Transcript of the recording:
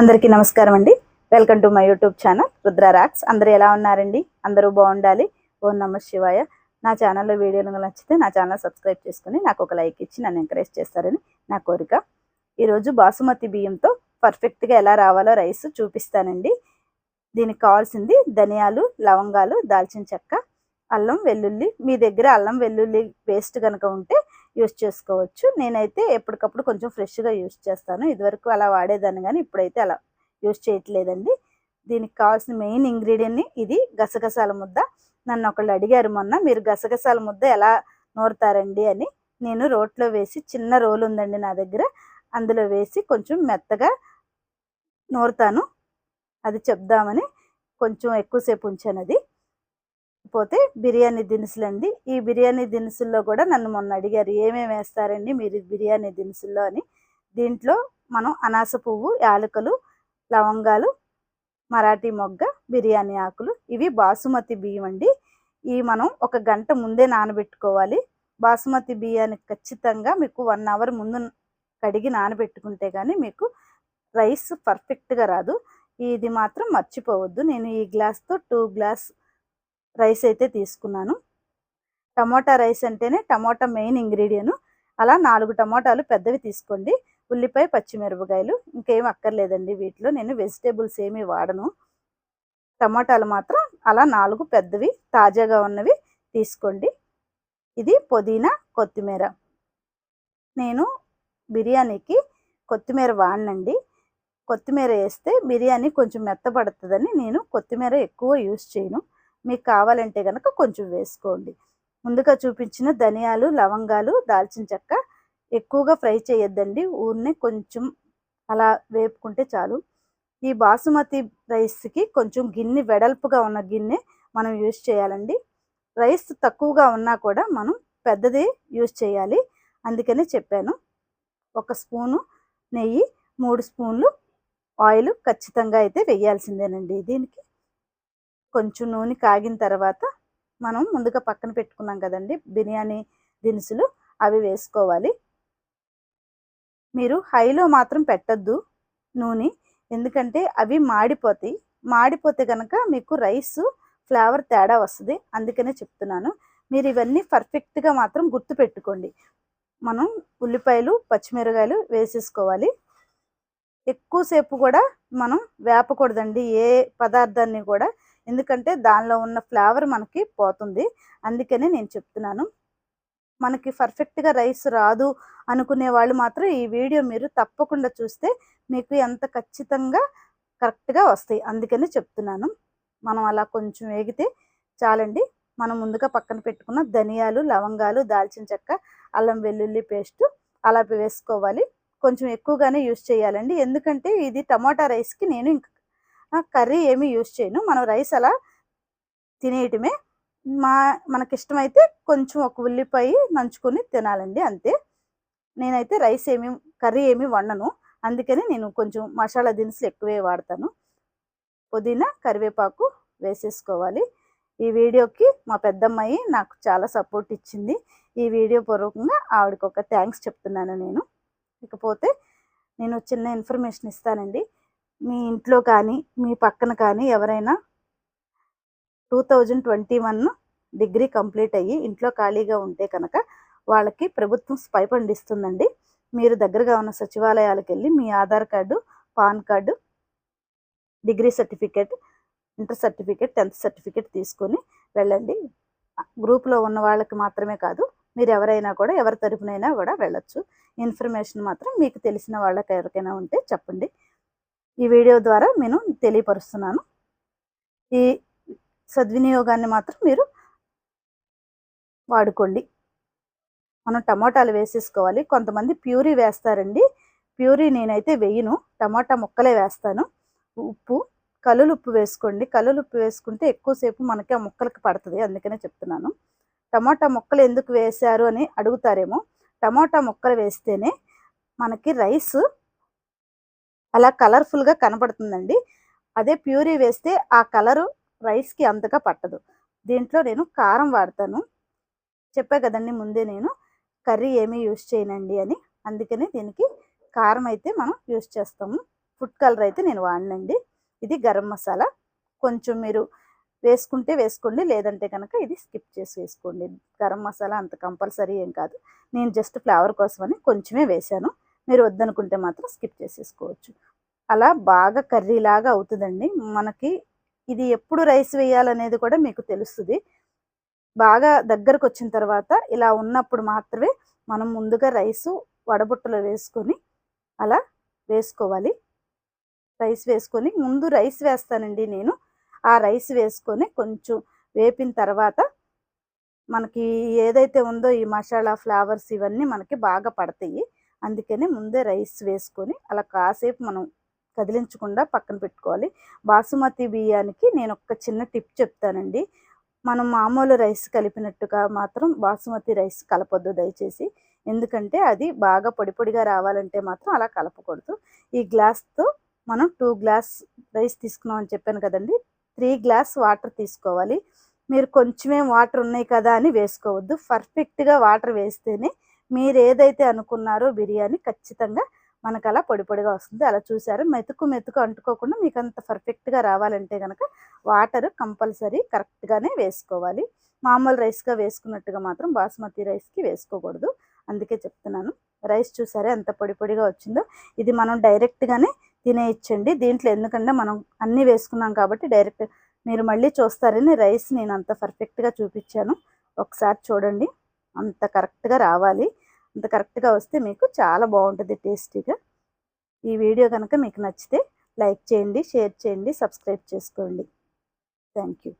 అందరికీ నమస్కారం అండి. Welcome to my YouTube channel Rudra rocks. అందరూ ఎలా ఉన్నారండి? అందరూ బాగుండాలి? ఓం నమ శివాయ. నా ఛానల్లో వీడియోలు నచ్చితే నా ఛానల్ సబ్స్క్రైబ్ చేసుకుని నాకు ఒక లైక్ ఇచ్చి నన్ను ఎంకరేజ్ చేస్తారని నా కోరిక. ఈరోజు బాసుమతి బియ్యంతో పర్ఫెక్ట్గా ఎలా రావాలో రైస్ చూపిస్తానండి. దీనికి కావాల్సింది ధనియాలు లవంగాలు దాల్చిన చెక్క అల్లం వెల్లుల్లి. మీ దగ్గర అల్లం వెల్లుల్లి పేస్ట్ కనుక ఉంటే యూస్ చేసుకోవచ్చు. నేనైతే ఎప్పటికప్పుడు కొంచెం ఫ్రెష్గా యూస్ చేస్తాను. ఇదివరకు అలా వాడేదాన్ని కానీ ఇప్పుడైతే అలా యూస్ చేయట్లేదండి. దీనికి కావాల్సిన మెయిన్ ఇంగ్రీడియంట్ని ఇది గసగసాల ముద్ద. నన్ను ఒకళ్ళు అడిగారు మొన్న మీరు గసగసాల ముద్ద ఎలా నూరుతారండి? అని. నేను రోట్లో వేసి చిన్న రోలు ఉందండి నా దగ్గర. అందులో వేసి కొంచెం మెత్తగా నూరుతాను. అది చెప్దామని కొంచెం ఎక్కువసేపు ఉంచాను అది. పోతే బిర్యానీ దినుసులు అండి ఈ బిర్యానీ దినుసుల్లో కూడా నన్ను మొన్న అడిగారు ఏమేమి వేస్తారండి మీరు బిర్యానీ దినుసుల్లో? అని. దీంట్లో మనం అనాస పువ్వు యాలకులు లవంగాలు మరాఠీ మొగ్గ బిర్యానీ ఆకులు ఇవి బాసుమతి బియ్యం అండి. ఇవి మనం ఒక గంట ముందే నానబెట్టుకోవాలి. బాసుమతి బియ్యానికి ఖచ్చితంగా మీకు వన్ అవర్ ముందు కడిగి నానబెట్టుకుంటే కానీ మీకు రైస్ పర్ఫెక్ట్గా రాదు. ఇది మాత్రం మర్చిపోవద్దు. నేను ఈ గ్లాస్తో టూ గ్లాస్ రైస్ అయితే తీసుకున్నాను. టమోటా రైస్ అంటేనే టమోటా మెయిన్ ఇంగ్రీడియంట్ అలా నాలుగు టమోటాలు పెద్దవి తీసుకోండి. ఉల్లిపాయ పచ్చిమిరపకాయలు ఇంకేం అక్కర్లేదండి వీటిలో. నేను వెజిటేబుల్స్ ఏమీ వాడను. టమోటాలు మాత్రం అలా నాలుగు పెద్దవి తాజాగా ఉన్నవి తీసుకోండి. ఇది పుదీనా కొత్తిమీర. నేను బిర్యానీకి కొత్తిమీర వాడినండి. కొత్తిమీర వేస్తే బిర్యానీ కొంచెం మెత్తపడుతుందని నేను కొత్తిమీర ఎక్కువ యూస్ చేయను. మీకు కావాలంటే కనుక కొంచెం వేసుకోండి. ముందుగా చూపించిన ధనియాలు లవంగాలు దాల్చిన చెక్క ఎక్కువగా ఫ్రై చేయొద్దండి. ఊరిని కొంచెం అలా వేపుకుంటే చాలు. ఈ బాసుమతి రైస్కి కొంచెం గిన్నె వెడల్పుగా ఉన్న గిన్నె మనం యూజ్ చేయాలండి. రైస్ తక్కువగా ఉన్నా కూడా మనం పెద్దది యూజ్ చేయాలి. అందుకనే చెప్పాను. ఒక స్పూను నెయ్యి మూడు స్పూన్లు ఆయిల్ ఖచ్చితంగా అయితే వేయాల్సిందేనండి దీనికి. కొంచెం నూనె కాగిన తర్వాత మనం ముందుగా పక్కన పెట్టుకున్నాం కదండి బిర్యానీ దినుసులు అవి వేసుకోవాలి. మీరు హైలో మాత్రం పెట్టద్దు నూనె ఎందుకంటే అవి మాడిపోతాయి. మాడిపోతే కనుక మీకు రైస్ ఫ్లేవర్ తేడా వస్తుంది అందుకనే చెప్తున్నాను. మీరు ఇవన్నీ పర్ఫెక్ట్గా మాత్రం గుర్తు పెట్టుకోండి. మనం ఉల్లిపాయలు పచ్చిమిరకాయలు వేసేసుకోవాలి. ఎక్కువసేపు కూడా మనం వేపకూడదండి ఏ పదార్థాన్ని కూడా ఎందుకంటే దానిలో ఉన్న ఫ్లేవర్ మనకి పోతుంది. అందుకని నేను చెప్తున్నాను. మనకి పర్ఫెక్ట్గా రైస్ రాదు అనుకునే వాళ్ళు మాత్రం ఈ వీడియో మీరు తప్పకుండా చూస్తే మీకు ఎంత ఖచ్చితంగా కరెక్ట్గా వస్తాయి. అందుకని చెప్తున్నాను. మనం అలా కొంచెం వేగితే చాలండి. మనం ముందుగా పక్కన పెట్టుకున్న ధనియాలు లవంగాలు దాల్చిన చెక్క అల్లం వెల్లుల్లి పేస్ట్ అలా వేసుకోవాలి. కొంచెం ఎక్కువగానే యూస్ చేయాలండి. ఎందుకంటే ఇది టమాటా రైస్కి నేను ఇంకా కర్రీ ఏమీ యూజ్ చేయను. మనం రైస్ అలా తినేయటమే. మా మనకిష్టమైతే కొంచెం ఒక ఉల్లిపాయ నంచుకొని తినాలండి అంతే. నేనైతే రైస్ ఏమి కర్రీ ఏమి వండను. అందుకని నేను కొంచెం మసాలా దినుసులు ఎక్కువే వాడతాను. పుదీనా కరివేపాకు వేసేసుకోవాలి. ఈ వీడియోకి మా పెద్దమ్మాయి నాకు చాలా సపోర్ట్ ఇచ్చింది. ఈ వీడియో పూర్వకంగా ఆవిడకి ఒక థ్యాంక్స్ చెప్తున్నాను నేను. ఇకపోతే నేను చిన్న ఇన్ఫర్మేషన్ ఇస్తానండి. మీ ఇంట్లో కానీ మీ పక్కన కానీ ఎవరైనా two thousand twenty one degree complete అయ్యి ఇంట్లో ఖాళీగా ఉంటే కనుక వాళ్ళకి ప్రభుత్వం స్పైపండ్ ఇస్తుందండి. మీరు దగ్గరగా ఉన్న సచివాలయాలకు వెళ్ళి మీ Aadhaar card PAN card degree certificate inter certificate tenth certificate తీసుకొని వెళ్ళండి. గ్రూప్లో ఉన్న వాళ్ళకి మాత్రమే కాదు మీరు ఎవరైనా కూడా ఎవరి తరపునైనా కూడా వెళ్ళొచ్చు. ఇన్ఫర్మేషన్ మాత్రం మీకు తెలిసిన వాళ్ళకి ఎవరికైనా ఉంటే చెప్పండి. ఈ వీడియో ద్వారా నేను తెలియపరుస్తున్నాను. ఈ సద్వినియోగాన్ని మాత్రం మీరు వాడుకోండి. మనం టమాటాలు వేసేసుకోవాలి. కొంతమంది ప్యూరీ వేస్తారండి. ప్యూరీ నేనైతే వేయను. టమాటా ముక్కలే వేస్తాను. ఉప్పు కల్లులు ఉప్పు వేసుకోండి. కల్లులు ఉప్పు వేసుకుంటే ఎక్కువసేపు మనకి ఆ ముక్కలకి పడుతుంది అందుకనే చెప్తున్నాను. టమాటా ముక్కలు ఎందుకు వేశారు అని అడుగుతారేమో. టమాటా ముక్కలు వేస్తేనే మనకి రైస్ అలా కలర్ఫుల్గా కనబడుతుందండి. అదే ప్యూరీ వేస్తే ఆ కలరు రైస్కి అంతగా పట్టదు. దీంట్లో నేను కారం వాడతాను. చెప్పా కదండి ముందే నేను కర్రీ ఏమీ యూస్ చేయనండి అని. అందుకని దీనికి కారం అయితే మనం యూస్ చేస్తాము. ఫుడ్ కలర్ అయితే నేను వాడినండి. ఇది గరం మసాలా. కొంచెం మీరు వేసుకుంటే వేసుకోండి లేదంటే కనుక ఇది స్కిప్ చేసి వేసుకోండి. గరం మసాలా అంత కంపల్సరీ ఏం కాదు. నేను జస్ట్ ఫ్లేవర్ కోసమని కొంచెమే వేశాను. మీరు వద్దనుకుంటే మాత్రం స్కిప్ చేసేసుకోవచ్చు. అలా బాగా కర్రీలాగా అవుతుందండి. మనకి ఇది ఎప్పుడు రైస్ వేయాలనేది కూడా మీకు తెలుస్తుంది. బాగా దగ్గరకు వచ్చిన తర్వాత ఇలా ఉన్నప్పుడు మాత్రమే మనం ముందుగా రైసు వడబుట్టలో వేసుకొని అలా వేసుకోవాలి. రైస్ వేసుకొని ముందు రైస్ వేస్తానండి నేను. ఆ రైస్ వేసుకొని కొంచెం వేపిన తర్వాత మనకి ఏదైతే ఉందో ఈ మసాలా ఫ్లేవర్స్ ఇవన్నీ మనకి బాగా పడతాయి. అందుకని ముందే రైస్ వేసుకొని అలా కాసేపు మనం కదిలించకుండా పక్కన పెట్టుకోవాలి. బాసుమతి బియ్యానికి నేను ఒక చిన్న టిప్ చెప్తానండి. మనం మామూలు రైస్ కలిపినట్టుగా మాత్రం బాసుమతి రైస్ కలపొద్దు దయచేసి. ఎందుకంటే అది బాగా పొడి పొడిగా రావాలంటే మాత్రం అలా కలపకూడదు. ఈ గ్లాస్తో మనం టూ గ్లాస్ రైస్ తీసుకున్నాం అని చెప్పాను కదండి. త్రీ గ్లాస్ వాటర్ తీసుకోవాలి. మీరు కొంచెమే వాటర్ ఉన్నాయి కదా అని వేసుకోవద్దు. పర్ఫెక్ట్గా వాటర్ వేస్తేనే మీరు ఏదైతే అనుకున్నారో బిర్యానీ ఖచ్చితంగా మనకు అలా పొడి పొడిగా వస్తుంది. అలా చూసారు. మెతుకు మెతుకు అంటుకోకుండా మీకు అంత పర్ఫెక్ట్గా రావాలంటే కనుక వాటర్ కంపల్సరీ కరెక్ట్గానే వేసుకోవాలి. మామూలు రైస్గా వేసుకున్నట్టుగా మాత్రం బాస్మతి రైస్కి వేసుకోకూడదు. అందుకే చెప్తున్నాను. రైస్ చూసారే ఎంత పొడి పొడిగా వచ్చిందో. ఇది మనం డైరెక్ట్గానే తినేయచ్చండి. దీంట్లో ఎందుకంటే మనం అన్నీ వేసుకున్నాం కాబట్టి డైరెక్ట్ మీరు మళ్ళీ చూస్తారని రైస్ నేను అంత పర్ఫెక్ట్గా చూపించాను. ఒకసారి చూడండి. అంత కరెక్ట్గా రావాలి. అంత కరెక్ట్గా వస్తే మీకు చాలా బాగుంటుంది టేస్టీగా. ఈ వీడియో కనుక మీకు నచ్చితే లైక్ చేయండి షేర్ చేయండి సబ్స్క్రైబ్ చేసుకోండి. Thank you